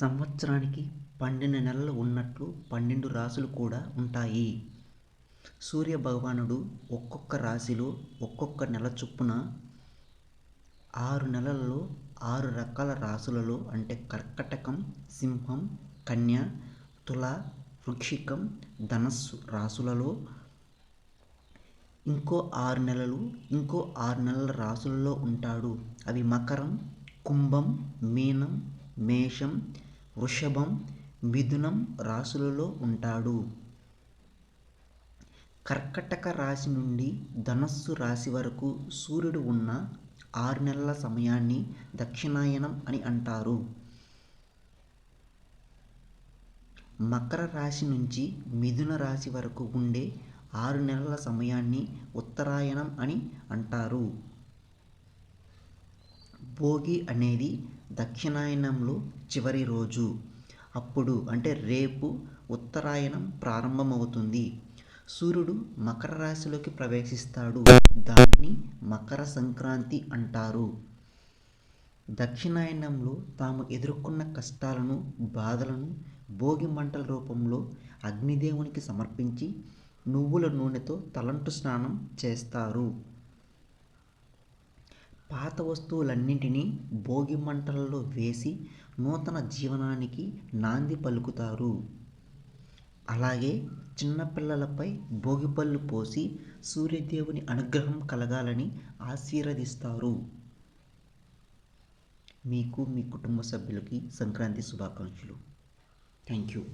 సంవత్సరానికి పన్నెండు నెలలు ఉన్నట్లు పన్నెండు రాసులు కూడా ఉంటాయి. సూర్య భగవానుడు ఒక్కొక్క రాశిలో ఒక్కొక్క నెల చొప్పున ఆరు నెలలలో ఆరు రకాల రాసులలో అంటే కర్కటకం సింహం కన్య తుల వృక్షికం ధనస్సు రాసులలో ఇంకో ఆరు నెలలు ఇంకో ఆరు నెలల రాసులలో ఉంటాడు. అవి మకరం కుంభం మీనం మేషం వృషభం మిథునం రాశులలో ఉంటాడు. కర్కటక రాశి నుండి ధనస్సు రాశి వరకు సూర్యుడు ఉన్న ఆరు నెలల సమయాన్ని దక్షిణాయనం అని అంటారు. మకర రాశి నుంచి మిథున రాశి వరకు ఉండే ఆరు నెలల సమయాన్ని ఉత్తరాయణం అని అంటారు. భోగి అనేది దక్షిణాయనంలో చివరి రోజు. అప్పుడు అంటే రేపు ఉత్తరాయణం ప్రారంభమవుతుంది. సూర్యుడు మకర రాశిలోకి ప్రవేశిస్తాడు. దానిని మకర సంక్రాంతి అంటారు. దక్షిణాయనంలో తాము ఎదుర్కొన్న కష్టాలను బాధలను భోగి మంటల రూపంలో అగ్నిదేవునికి సమర్పించి నువ్వుల నూనెతో తలంటు స్నానం చేస్తారు. పాత వస్తువులన్నింటినీ భోగి మంటలలో వేసి నూతన జీవనానికి నాంది పలుకుతారు. అలాగే చిన్నపిల్లలపై భోగిపళ్ళు పోసి సూర్యదేవుని అనుగ్రహం కలగాలని ఆశీర్వదిస్తారు. మీకు మీ కుటుంబ సభ్యులకి సంక్రాంతి శుభాకాంక్షలు. Thank you.